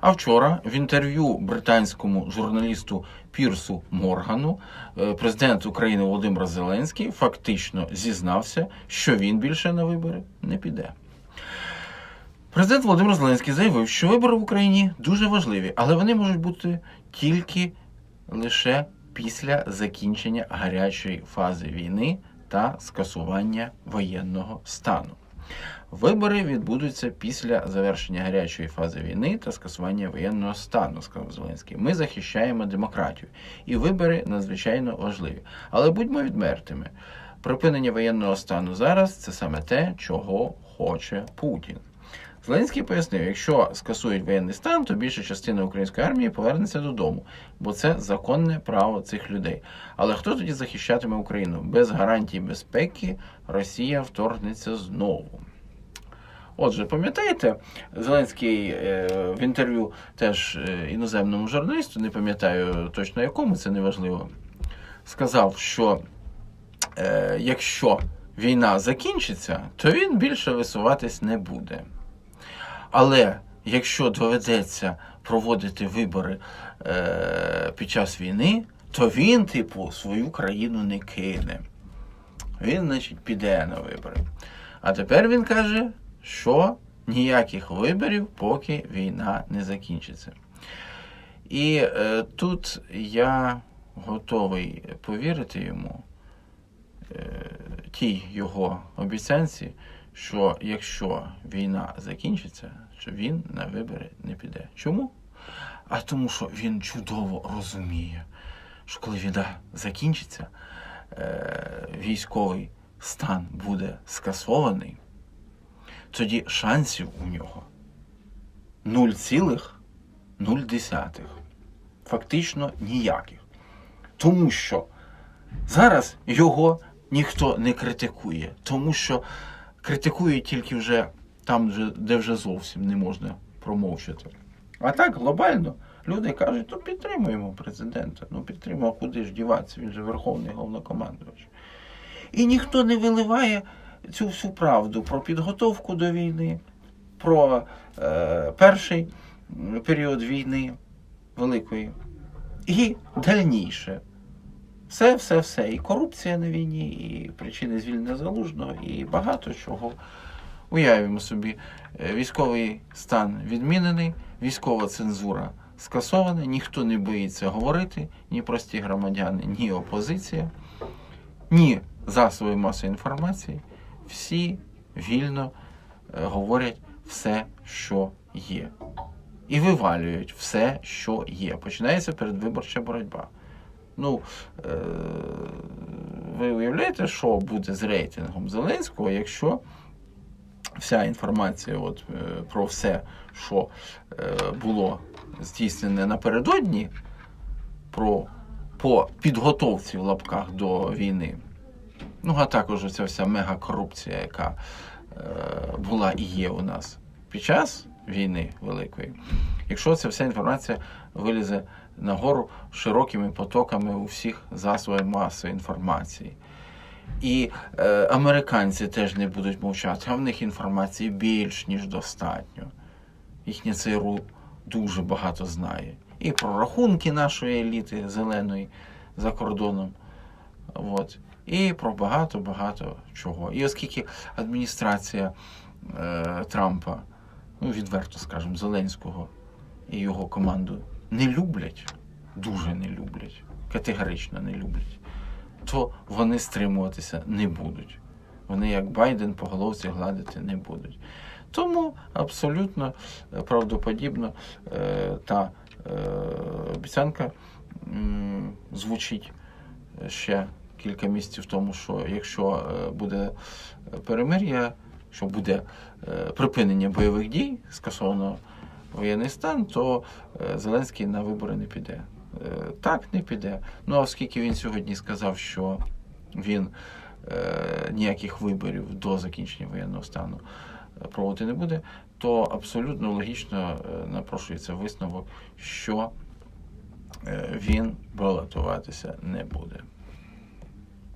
А вчора в інтерв'ю британському журналісту Пірсу Моргану е, президент України Володимир Зеленський фактично зізнався, що він більше на вибори не піде. Президент Володимир Зеленський заявив, що вибори в Україні дуже важливі, але вони можуть бути тільки лише після закінчення гарячої фази війни та скасування воєнного стану. Вибори відбудуться після завершення гарячої фази війни та скасування воєнного стану, сказав Зеленський. Ми захищаємо демократію, і вибори надзвичайно важливі. Але будьмо відвертими. Припинення воєнного стану зараз це саме те, чого хоче Путін. Зеленський пояснив, якщо скасують воєнний стан, то більша частина української армії повернеться додому, бо це законне право цих людей. Але хто тоді захищатиме Україну? Без гарантій безпеки Росія вторгнеться знову. Отже, пам'ятаєте, Зеленський е, в інтерв'ю теж е, іноземному журналісту, не пам'ятаю точно якому, це не важливо, сказав, що е, якщо війна закінчиться, то він більше висуватись не буде. Але якщо доведеться проводити вибори е, під час війни, то він, типу, свою країну не кине. Він, значить, піде на вибори. А тепер він каже, що ніяких виборів, поки війна не закінчиться. І е, тут я готовий повірити йому, е, тій його обіцянці, що якщо війна закінчиться, що він на вибори не піде. Чому? А тому, що він чудово розуміє, що коли війна закінчиться, е, військовий стан буде скасований, тоді шансів у нього 0,0. Фактично ніяких. Тому що зараз його ніхто не критикує, тому що критикують тільки вже там, де вже зовсім не можна промовчати. А так глобально люди кажуть, ну підтримуємо президента, ну підтримуємо, куди ж діватися, він же верховний головнокомандувач. І ніхто не виливає цю всю правду про підготовку до війни, про е, перший період війни великої і дальніше. Все, все, все. І корупція на війні, і причини звільнення залужного, і багато чого. Уявимо собі, е, військовий стан відмінений, військова цензура скасована, ніхто не боїться говорити, ні прості громадяни, ні опозиція, ні засоби масової інформації. Всі вільно е, говорять все, що є. І вивалюють все, що є. Починається передвиборча боротьба. Ну, е, ви уявляєте, що буде з рейтингом Зеленського, якщо вся інформація от, е, про все, що е, було здійснене напередодні, про, по підготовці в лапках до війни, ну а також оця вся мегакорупція, яка була і є у нас під час війни великої, якщо ця вся інформація вилізе нагору широкими потоками у всіх засобах масової інформації. І е, американці теж не будуть мовчати, а в них інформації більш ніж достатньо. Їхнє ЦРУ дуже багато знає. І про рахунки нашої еліти зеленої за кордоном. От. І про багато-багато чого. І оскільки адміністрація е, Трампа, ну відверто скажемо, Зеленського і його команду не люблять, дуже не люблять, категорично не люблять, то вони стримуватися не будуть. Вони, як Байден, по головці гладити не будуть. Тому абсолютно правдоподібно е, та е, обіцянка звучить ще кілька місяців тому, що якщо е, буде перемир'я, що буде е, припинення бойових дій, скасовано воєнний стан, то е, Зеленський на вибори не піде. Е, Так, не піде. Ну а оскільки він сьогодні сказав, що він ніяких виборів до закінчення воєнного стану проводити не буде, то абсолютно логічно напрошується висновок, що він балотуватися не буде.